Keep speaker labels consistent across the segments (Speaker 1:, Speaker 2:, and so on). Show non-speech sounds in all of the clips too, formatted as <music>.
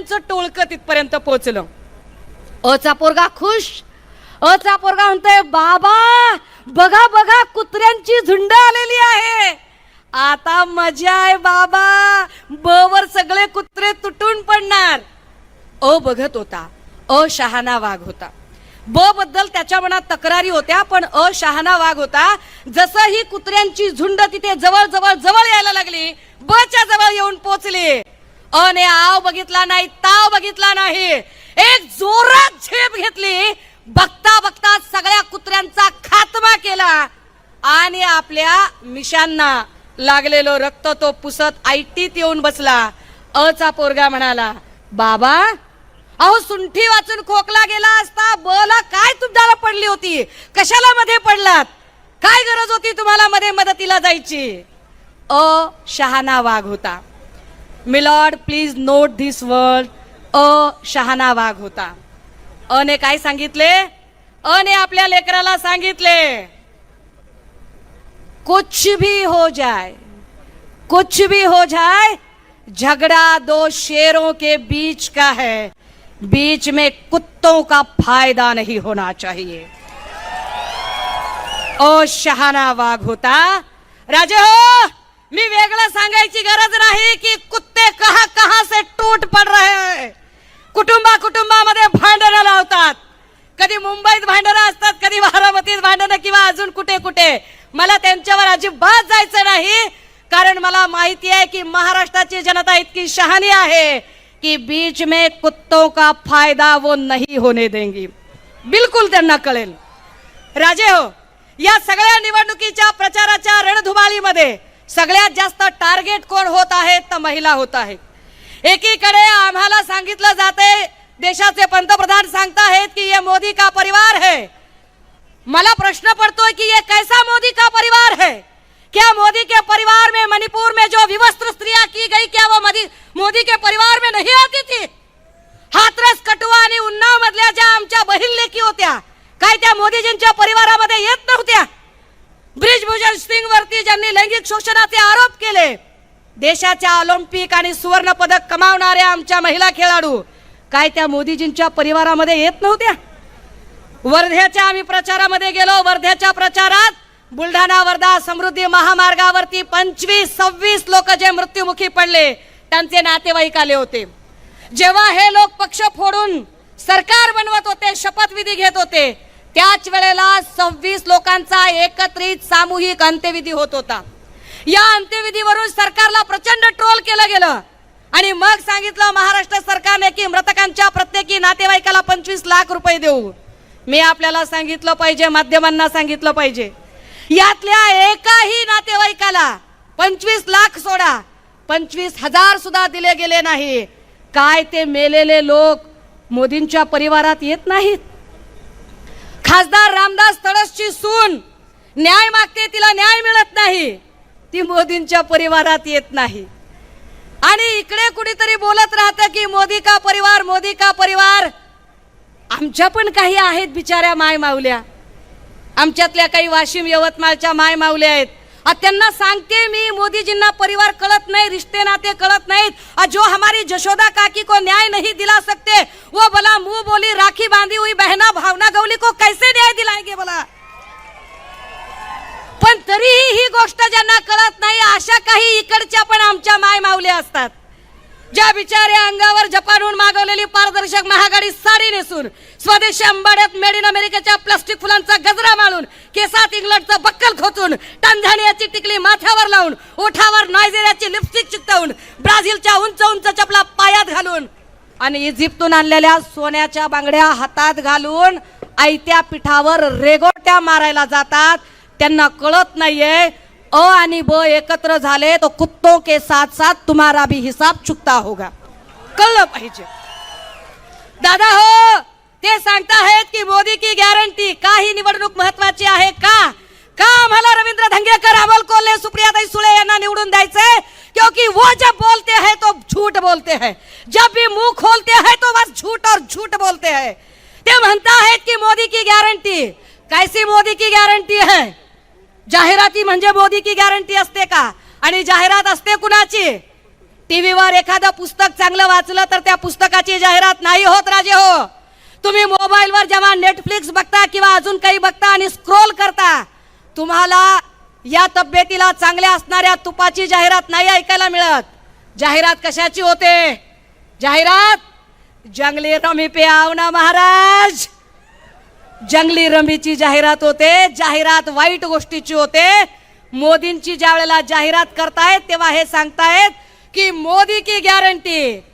Speaker 1: कुत्र्यांचं टोळकं तिथपर्यंत पोहोचलं. अचा पोरगा खुश अचा पोरगा म्हणतोय बाबा बघा बघा कुत्र्यांची झुंड आलेली आहे. आता मजा आहे बाबा. ब वर सगळे कुत्रे तुटून पडणार. अ बघत होता अ शहाणा वाघ होता. ब बद्दल त्याच्या मनात तक्रारी होत्या पण अ शहाणा वाघ होता. जसं ही कुत्र्यांची झुंड तिथे जवळ जवळ जवळ यायला लागली ब च्या जवळ येऊन पोचली. अ ने आव बघितला नाही ताव बघितला नाही. एक जोरात झेप घेतली बघता बघता सगळ्या कुत्र्यांचा खात्मा केला. आणि आपल्या मिशांना लागलेलो रक्त तो पुसत आयटीत येऊन बसला. अचा पोरगा म्हणाला बाबा अहो सुंठी वाचून खोकला गेला असता बला काय तुमच्याला पडली होती? कशाला मध्ये पडलात? काय गरज होती तुम्हाला मध्ये मदतीला जायची? अ शहाणा वाघ होता. Milord please note this word अ शहाणा वाघ होता अने काय सांगितले? अने आपल्या लेकराला सांगितले, कुछ भी हो जाए, कुछ भी हो जाए, झगड़ा दो शेरों के बीच का है. बीच में कुत्तों का फ़ायदा नहीं होना चाहिए. ओ शहाणा वाघ होता. राजे हो! मी वेगळं सांगायची गरज नाही की कुत्ते कहा कहा से टूट पड रहे कुटुंबा कुटुंबामध्ये भांडणं लावतात. कधी मुंबईत भांडणं असतात कधी बारामतीत भांडणं किंवा अजून कुठे कुठे. मला त्यांच्यावर अजिबात जायचं नाही. कारण मला माहिती आहे की महाराष्ट्राची जनता इतकी शहाणी आहे की बीच में कुत्तों का फायदा वो नहीं होने देंगी. बिलकुल त्यांना कळेल. राजे हो या सगळ्या निवडणुकीच्या प्रचाराच्या रणधुमाळीमध्ये सगळ्यात जास्त टार्गेट कोण होत आहेत तर महिला होत आहे. एकीकडे आम्हाला सांगितलं जाते देशाचे पंतप्रधान सांगताहेत की ये मोदी का परिवार है? मला प्रश्न पड़तोय की ये कैसा मोदी का परिवार है? क्या मोदी के परिवार में मणिपुर में जो विवस्त्र स्त्रियां की गई क्या वो मोदी मोदी के परिवार में नहीं आती थी? हातरस कटुआ आणि उन्नाव मधल्या ज्या आमच्या बहीण लेखी होत्या काय त्या मोदीजींच्या परिवारामध्ये येत नव्हत्या? ब्रिजभूषण सिंग वरती ज्यांनी लैंगिक शोषणाचे आरोप केले देशाच्या ऑलिम्पिक आणि सुवर्ण पदक कमावणाऱ्या आमच्या महिला खेळाडू काय त्या मोदीजींच्या परिवारामध्ये येत नव्हत्या? वर्ध्याच्या आम्ही प्रचारामध्ये गेलो वर्ध्याच्या प्रचारात बुलढाणा वर्धा समृद्धी महामार्गावरती पंचवीस सव्वीस लोक जे मृत्युमुखी पडले त्यांचे नातेवाईक आले होते. जेव्हा हे लोक पक्ष फोडून सरकार बनवत होते शपथविधी घेत होते त्याच वेळेला सव्वीस लोकांचा एकत्रित सामूहिक अंत्यविधी होत होता. या अंत्यविधीवरून सरकारला प्रचंड ट्रोल केलं गेलं. आणि मग सांगितलं महाराष्ट्र सरकारने की मृतकांच्या प्रत्येकी नातेवाईकाला पंचवीस लाख रुपये देऊ. मी आपल्याला सांगितलं पाहिजे माध्यमांना सांगितलं पाहिजे. यातल्या एकाही नातेवाईकाला पंचवीस लाख सोडा. पंचवीस हजार सुद्धा दिले गेले नाही. काय ते मेलेले लोक मोदींच्या परिवारात येत नाहीत? खासदार रामदास तळसची सून न्याय मागते तिला न्याय मिळत नाही. ती मोदींच्या परिवारात येत नाही. आणि इकडे कुणीतरी बोलत राहतं की मोदी का परिवार मोदी का परिवार? आमच्या पण काही आहेत बिचाऱ्या माय माऊल्या आमच्यातल्या काही वाशिम यवतमाळच्या माय माऊल्या आहेत. त्यांना सांगते मी मोदीजींना परिवार कळत नाही रिश्ते नाते कळत नाहीत. आ, जो हमारी जशोदा काकी को न्याय नहीं दिला सकते वो बोला मुंह बोली राखी बांधी हुई बहना भावना गवली को कैसे न्याय दिलाएंगे बोला पण तरीही ही गोष्ट ज्यांना कळत नाही अशा काही इकडच्या पण आमच्या माय माऊल्या असतात. ज्या बिचाऱ्या अंगावर जपानहून मागवलेली पारदर्शक महागाडी साडी नेसून स्वदेशी अंबाड्यात मेड इन अमेरिकेच्या प्लास्टिक फुलांचा गजरा माळून केसात इंग्लंडचं बक्कल खोचून टांझानियाची टिकली माथ्यावर लावून ओठावर नायजेरियाची लिपस्टिक चिकटवून ब्राझीलच्या उंच उंच चपला पायात घालून आणि इजिप्तून आणलेल्या सोन्याच्या बांगड्या हातात घालून आयत्या पिठावर रेगोट्या मारायला जातात. त्यांना कळत नाहीये अ आणि ब एकत्र झाले तो कुत्तों के साथ साथ तुम्हारा भी हिसाब चुकता होगा। कळलं पाहिजे। दादा हो ते सांगताहेत की मोदी की गॅरंटी का ही निवडणूक महत्वाची आहे का? का आम्हाला रवींद्र धंगेकर अमोल कोल्हे सुप्रियाताई सुळे यांना निवडून द्यायचे क्योंकि वो जब बोलते हैं तो झूठ बोलते हैं। जब भी मुंह खोलते हैं तो बस झूठ और झूठ बोलते हैं। ते म्हणता आहेत की मोदी की गॅरंटी कैसी मोदी की गॅरंटी है? जाहिराती म्हणजे मोदी की गॅरंटी असते का? आणि जाहिरात असते कुणाची? टीव्हीवर एखादं पुस्तक चांगलं वाचलं तर त्या पुस्तकाची जाहिरात नाही होत राजे हो. तुम्ही मोबाईलवर जेव्हा नेटफ्लिक्स बघता किंवा अजून काही बघता आणि स्क्रोल करता तुम्हाला या तब्येतीला चांगल्या असणाऱ्या तुपाची जाहिरात नाही ऐकायला मिळत. जाहिरात कशाची होते? जाहिरात जंगली रमी पे आव ना महाराज! जंगली रमीची जाहिरात होते, जाहिरात वाईट गोष्टीची होते. मोदींची ज्या वेळेला जाहिरात करतायत, तेव्हा हे सांगतायत की मोदी की गॅरंटी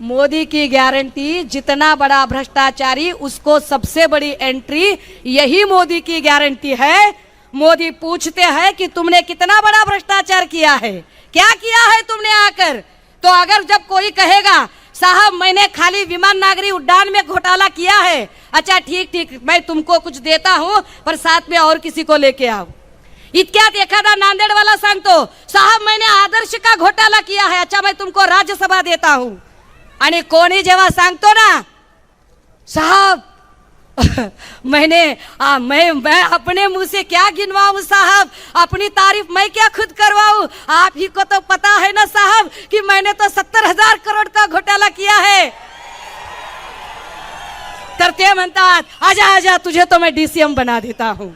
Speaker 1: मोदी की गारंटी जितना बड़ा भ्रष्टाचारी, उसको सबसे बड़ी एंट्री यही मोदी की गारंटी है. मोदी पूछते हैं कि तुमने कितना बड़ा भ्रष्टाचार किया है? क्या किया है तुमने आकर? तो अगर जब कोई कहेगा साहब मैंने खाली विमान नागरी उड्डान में घोटाला किया है। अच्छा ठीक ठीक मैं तुमको कुछ देता हूँ पर साथ में और किसी को लेके आओ। इतक्यात एखादा नांदेडवाला सांगतो साहब मैंने आदर्श का घोटाला किया है। अच्छा मैं तुमको राज्यसभा देता हूँ। आणि कोणी जेव्हा सांगतो ना साहब <laughs> मैंने आ, मैं मैं अपने मुँह से क्या गिनवाऊं साहब? अपनी तारीफ़ मैं क्या खुद करवाऊं? आप ही को तो पता है ना साहब कि मैंने तो सत्तर हज़ार करोड़ का घोटाला किया है। तर ते म्हणतात आजा आजा तुझे तो मैं डीसीएम बना देता हूँ।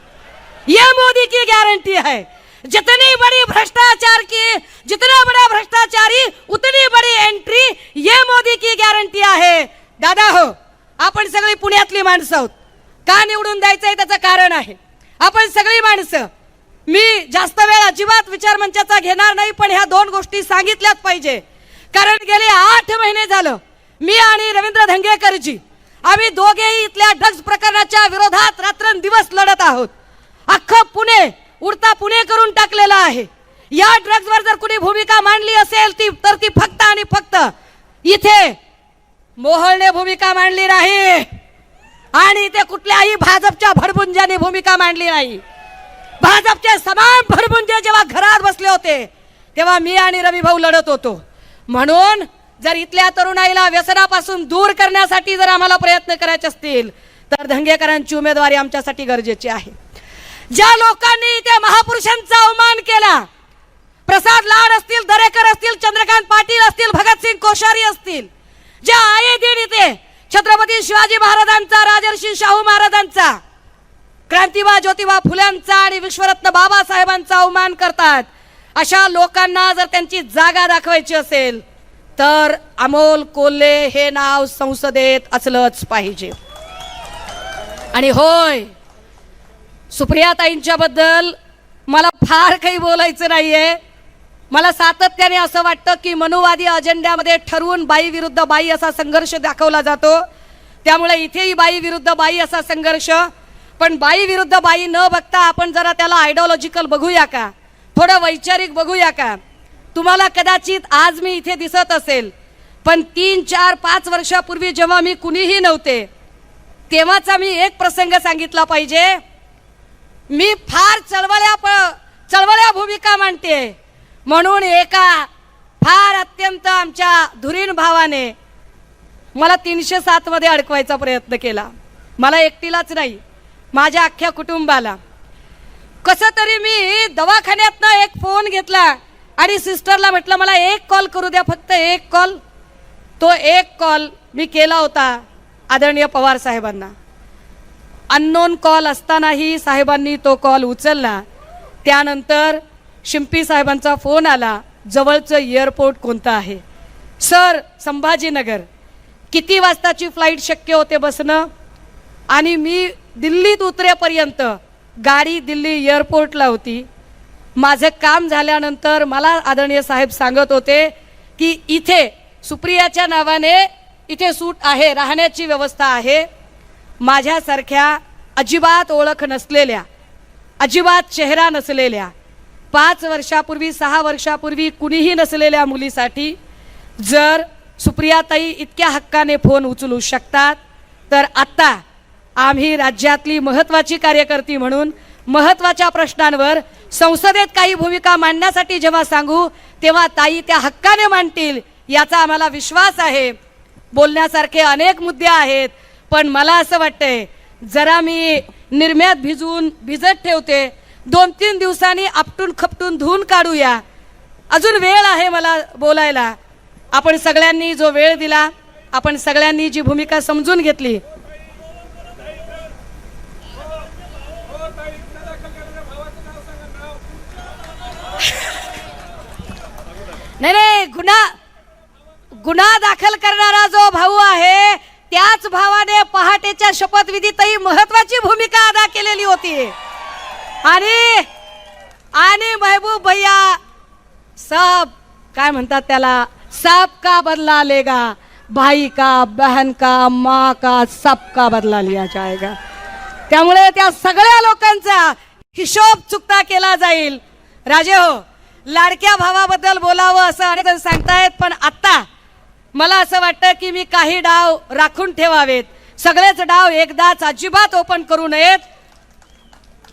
Speaker 1: ये मोदी की गारंटी है। जितनी बड़ी भ्रष्टाचार की जितना बड़ा भ्रष्टाचारी उतनी बड़ी एंट्री ये मोदी की गारंटिया है। दादा हो। आपण सगळी पुण्यातली माणसं आहोत. का निवडून द्यायचंय त्याचं कारण आहे. आपण सगळी माणसं मी जास्त वेळ अजिबात विचार मंचाचा घेणार नाही पण ह्या दोन गोष्टी सांगितल्याच पाहिजे. कारण गेले आठ महिने झालं मी आणि रवींद्र धंगेकरजी आम्ही दोघेही इथल्या ड्रग्ज प्रकरणाच्या विरोधात रात्रंदिवस लढत आहोत. अख्खं पुणे उडता पुणे करून टाकलेलं आहे. या ड्रग्जवर जर कुणी भूमिका मांडली असेल ती तर ती फक्त आणि फक्त इथे मोहळने भूमिका मांडली नाही. आणि ते कुठल्याही भाजपच्या भडबुंजाने भूमिका मांडली नाही. भाजपचे समान भडबुंजे जेव्हा घरात बसले होते तेव्हा मी आणि रवी भाऊ लढत होतो. म्हणून जर इथल्या तरुणाईला व्यसनापासून दूर करण्यासाठी जर आम्हाला प्रयत्न करायचे असतील तर धंगेकरांची उमेदवारी आमच्यासाठी गरजेची आहे. ज्या लोकांनी त्या महापुरुषांचा अवमान केला प्रसाद लाड असतील दरेकर असतील चंद्रकांत पाटील असतील भगतसिंग कोश्यारी असतील ज्या आहे दीड इथे छत्रपती शिवाजी महाराजांचा राजर्षी शाहू महाराजांचा क्रांतिबा ज्योतिबा फुल्यांचा आणि विश्वरत्न बाबासाहेबांचा अवमान करतात. अशा लोकांना जर त्यांची जागा दाखवायची असेल तर अमोल कोल्हे हे नाव संसदेत असलंच पाहिजे. आणि होय सुप्रियाताईंच्या बद्दल मला फार काही बोलायचं नाहीये. मला सातत्याने असं वाटतं की मनुवादी अजेंड्यामध्ये ठरवून बाई विरुद्ध बाई असा संघर्ष दाखवला जातो. त्यामुळे इथेही बाई विरुद्ध बाई असा संघर्ष. पण बाई विरुद्ध बाई न बघता आपण जरा त्याला आयडिओलॉजिकल बघूया का? थोडं वैचारिक बघूया का? तुम्हाला कदाचित आज मी इथे दिसत असेल पण तीन चार पाच वर्षापूर्वी जेव्हा मी कुणीही नव्हते तेव्हाचा मी एक प्रसंग सांगितला पाहिजे. मी फार चळवळ्या प- चळवळ्या भूमिका मांडते म्हणून एका फार अत्यंत आमच्या धुरीण भावाने मला तीनशे सातमध्ये अडकवायचा प्रयत्न केला. मला एकटीलाच नाही माझ्या अख्ख्या कुटुंबाला. कसं तरी मी दवाखान्यातनं एक फोन घेतला आणि सिस्टरला म्हटलं मला एक कॉल करू द्या फक्त एक कॉल तो एक कॉल मी केला होता आदरणीय पवार साहेबांना. अननोन कॉल असतानाही साहेबांनी तो कॉल उचलला. त्यानंतर शिंपी साहेबांचा फोन आला जवळचं एअरपोर्ट कोणतं आहे? सर संभाजीनगर किती वाजताची फ्लाईट शक्य होते बसणं आणि मी दिल्लीत उतरेपर्यंत गाडी दिल्ली एअरपोर्टला होती. माझं काम झाल्यानंतर मला आदरणीय साहेब सांगत होते की इथे सुप्रियाच्या नावाने इथे सूट आहे राहण्याची व्यवस्था आहे. माझ्यासारख्या अजिबात ओळख नसलेल्या अजिबात चेहरा नसलेल्या पाच वर्षापूर्वी सहा वर्षापूर्वी कुणीही नसलेल्या मुलीसाठी जर सुप्रियाताई इतक्या हक्काने फोन उचलू शकतात तर आत्ता आम्ही राज्यातली महत्त्वाची कार्यकर्ती म्हणून महत्त्वाच्या प्रश्नांवर संसदेत काही भूमिका मांडण्यासाठी जेव्हा सांगू तेव्हा ताई त्या हक्काने मांडतील याचा आम्हाला विश्वास आहे. बोलण्यासारखे अनेक मुद्दे आहेत पण मला असं वाटतंय जरा मी निर्म्यात भिजवून भिजत ठेवते दोन तीन दिवसांनी आपटून खपटून धुवून काढूया. अजून वेळ आहे मला बोलायला. आपण सगळ्यांनी जो वेळ दिला आपण सगळ्यांनी जी भूमिका समजून घेतली. नाही नाही गुन्हा गुन्हा दाखल करणारा जो भाऊ आहे त्याच भावाने पहाटेच्या शपथविधीतही महत्वाची भूमिका अदा केलेली होती. आणि आणि महबूब भैया सब काय म्हणतात त्याला? सब का बदला लेगा? भाई का बहन का माँ का सब का बदला लिया जाएगा? त्यामुळे त्या सगळ्या लोकांचा हिशोब चुकता केला जाईल. राजे हो लाडक्या भावाबद्दल बोलावं असं अनेक जण सांगतायत पण आत्ता मला असं वाटतं की मी काही डाव राखून ठेवावेत. सगळेच डाव एकदाच अजिबात ओपन करू नयेत.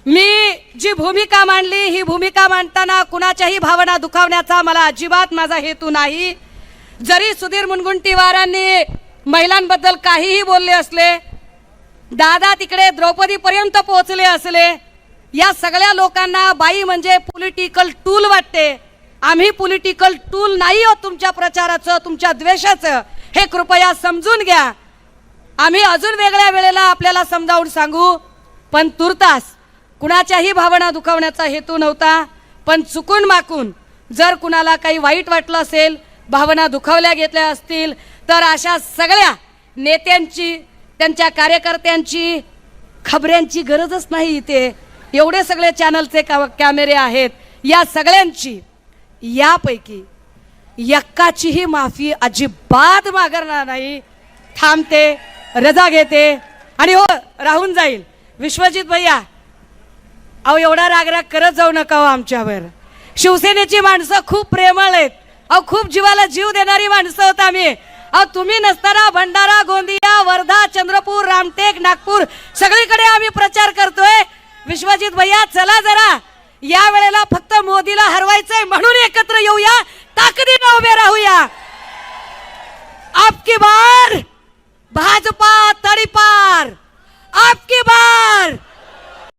Speaker 1: मी जी भूमिका मांडली ही भूमिका मांडताना कुणाच्याही भावना दुखावण्याचा मला अजिबात माझा हेतू नाही. जरी सुधीर मुनगुंटीवारांनी महिलांबद्दल काहीही बोलले असले दादा तिकडे द्रौपदीपर्यंत पोहोचले असले या सगळ्या लोकांना बाई म्हणजे पॉलिटिकल टूल वाटते. आम्ही पॉलिटिकल टूल नाही आहोत तुमच्या प्रचाराचं तुमच्या द्वेषाचं. हे कृपया समजून घ्या. आम्ही अजून वेगळ्या वेळेला आपल्याला समजावून सांगू पण तुर्तास कुणाच्याही भावना दुखावण्याचा हेतू नव्हता पण चुकून माकून जर कुणाला काही वाईट वाटलं असेल भावना दुखावल्या घेतल्या असतील तर अशा सगळ्या नेत्यांची त्यांच्या कार्यकर्त्यांची खबऱ्यांची गरजच नाही इथे. एवढे सगळे चॅनलचे का कॅमेरे आहेत. या सगळ्यांची यापैकी यक्काचीही माफी अजिबात मागणार नाही. थांबते रजा घेते आणि हो राहून जाईल. विश्वजित भैया अहो एवढा रागराग करत जाऊ नका हो आमच्यावर. शिवसेनेची माणसं खूप प्रेमळ आहेत. अहो खूप जीवाला जीव देणारी माणसं होत आम्ही. अहो तुम्ही नसताना भंडारा गोंदिया वर्धा चंद्रपूर रामटेक नागपूर सगळीकडे आम्ही प्रचार करतोय. विश्वजित भैया चला जरा. या वेळेला फक्त मोदीला हरवायचंय म्हणून एकत्र येऊया. ताकदीनं उभे राहूया. आपकी बार भाजपा तडीपार. आपकी बार